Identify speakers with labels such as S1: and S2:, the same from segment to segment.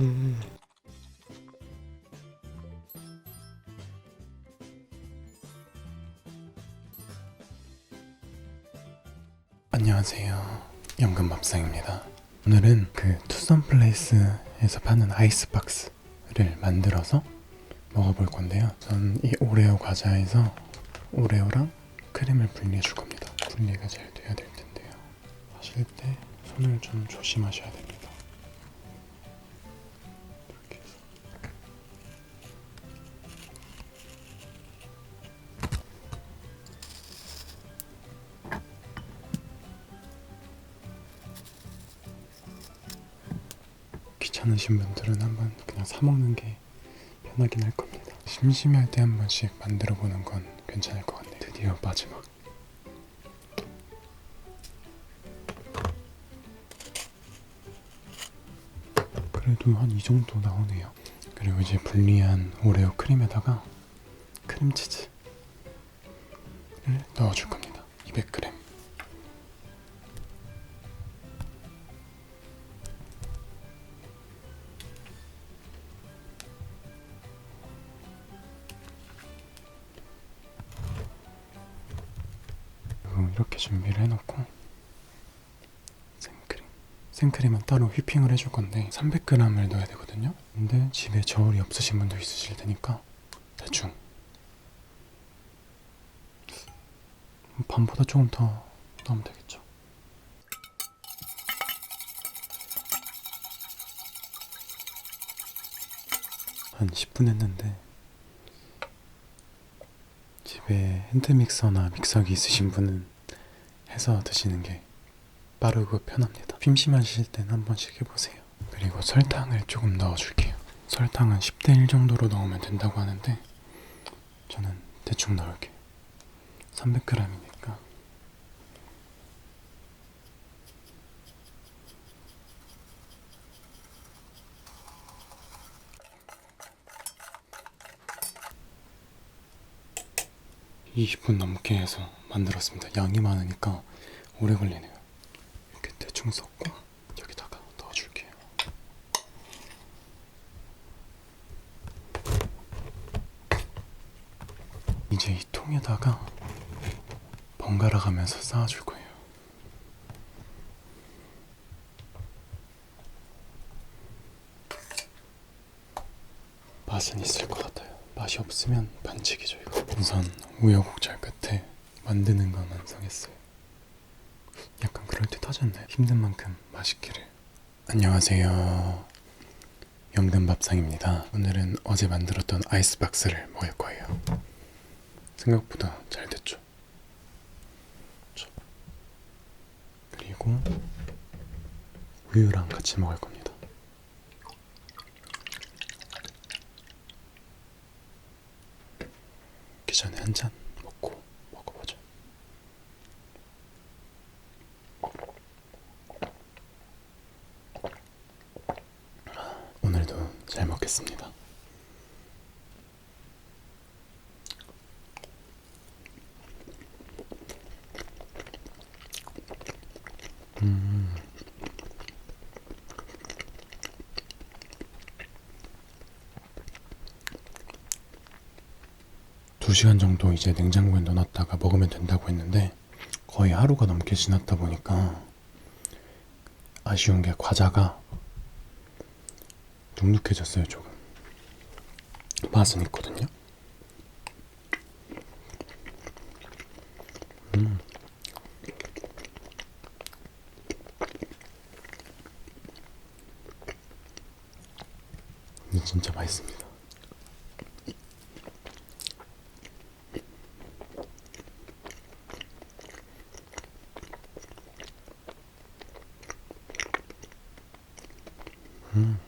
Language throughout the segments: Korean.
S1: 음. 안녕하세요. 연금밥상입니다. 오늘은 그 투썸 플레이스에서 파는 아이스박스를 만들어서 먹어볼 건데요. 전 이 오레오 과자에서 오레오랑 크림을 분리해 줄 겁니다. 분리가 잘 돼야 될 텐데요. 하실 때 손을 좀 조심하셔야 됩니다. 귀찮으신 분들은 한번 그냥 사 먹는 게 편하긴 할 겁니다. 심심할 때 한 번씩 만들어 보는 건 괜찮을 것 같네요. 드디어 마지막. 그래도 한 이 정도 나오네요. 그리고 이제 분리한 오레오 크림에다가 크림치즈를 넣어줄 겁니다. 200g. 이렇게 준비를 해놓고 생크림 생크림은 따로 휘핑을 해줄 건데 300g을 넣어야 되거든요. 근데 집에 저울이 없으신 분도 있으실 테니까 대충. 반보다 조금 더 넣으면 되겠죠. 한 10분 했는데 집에 핸드믹서나 믹서기 있으신 분은 해서 드시는 게 빠르고 편합니다. 심심하실 땐 한 번씩 해보세요. 그리고 설탕을 조금 넣어줄게요. 설탕은 10대 1 정도로 넣으면 된다고 하는데 저는 대충 넣을게요. 300g이니까. 이십 분 넘게 해서 만들었습니다. 양이 많으니까 오래 걸리네요. 이렇게 대충 섞고 여기다가 넣어줄게요. 이제 이 통에다가 번갈아 가면서 쌓아줄 거예요. 맛은 있을 것 같아요. 맛이 없으면 반칙이죠 이거. 우선 우여곡절 끝에 만드는 건 완성했어요. 약간 그럴듯하잖아요. 힘든 만큼 맛있기를. 안녕하세요. 영등밥상입니다. 오늘은 어제 만들었던 아이스박스를 먹을 거예요. 생각보다 잘 됐죠. 저. 그리고 우유랑 같이 먹을 겁니다. 그 전에 한 잔 먹고 먹어보죠. 오늘도 잘 먹겠습니다. 음. 두 시간 정도 이제 냉장고에 넣어놨다가 먹으면 된다고 했는데 거의 하루가 넘게 지났다 보니까 아쉬운 게 과자가 눅눅해졌어요 조금 맛은 있거든요 음. 진짜 맛있습니다 음. 음.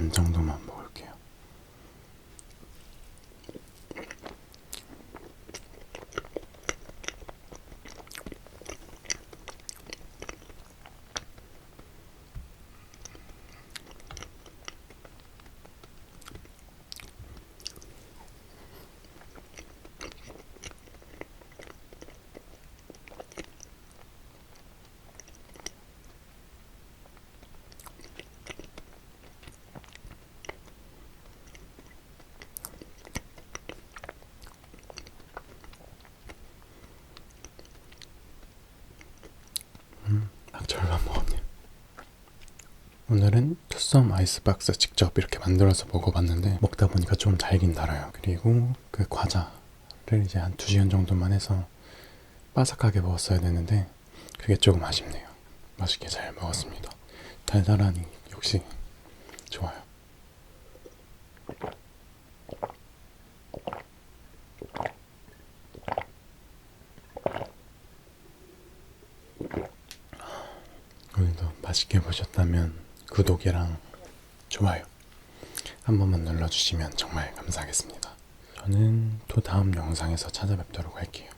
S1: 반 정도만 먹을게요. 딱 절반 먹었네요. 투썸 아이스박스 직접 이렇게 만들어서 먹어봤는데 먹다 보니까 좀 달긴 달아요. 그리고 그 과자를 이제 한 2시간 정도만 해서 바삭하게 먹었어야 되는데 그게 조금 아쉽네요. 맛있게 잘 먹었습니다. 달달하니 역시 좋아요. 오늘도 맛있게 보셨다면 구독이랑 좋아요 한 번만 눌러주시면 정말 감사하겠습니다. 저는 또 다음 영상에서 찾아뵙도록 할게요.